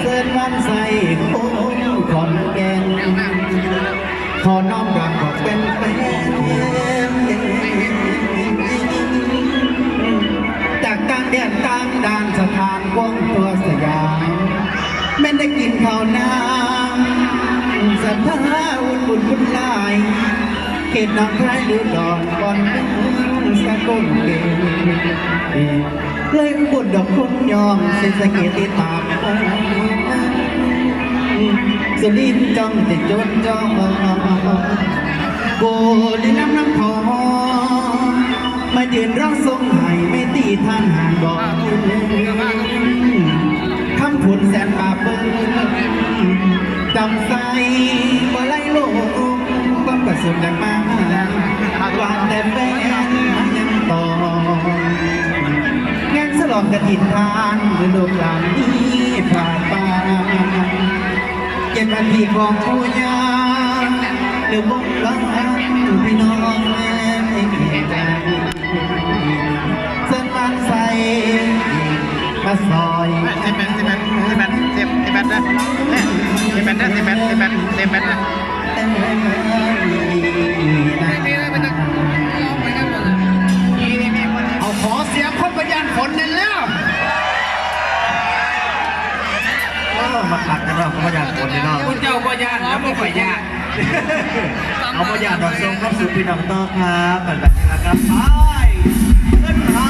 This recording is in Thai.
เสินวันใส่โค้งขอนแก่นขอน้อมรับบอกเป็นแฟนจากกลางแดนกลางดานสถานกว้างตัวสยามแม่ได้กินข้าวน้ำสัทธาอุ่นบุญบุญลายเขตหนองคายหรือดอนก่อนเป็นสะกลเกเลยบุญดอกคุณยอมสิสเกตติดตามสุรินจ้องติดจดจ้องโกลิน้ำน้ำทองมายืนร้องทรงไห้ไม่ตีท่านห่างบอกคำผุนแสนบาปเบิ้งจำใส่บ่ไล่โลกความกระสุนกันมากวางแต่แฟน องกระถินทานหรือลูกหลานนี้ผ่านไปเก็บอันที่ของผู้ยาหรือบุกล้างพี่น้องแม่ไม่เกียใจเส้นมันใสมาซอยสิบแปดสิบแปดสิบแปดสิบสิบแปดนะสิบแปดนะสิบแปดสิบแปดสิบแปดนะเอาขอเสียงคนไประยานฝนนั่นแล้ว มาขัด กันเราก็พยานคนนี่เนาะคุณเจ้าก็ยานแล้วก็ไปยานเอาพยานดอกทรงรับสู่พี่น้องต่อครับแบบนี้นะครับไปขึ้นหาโ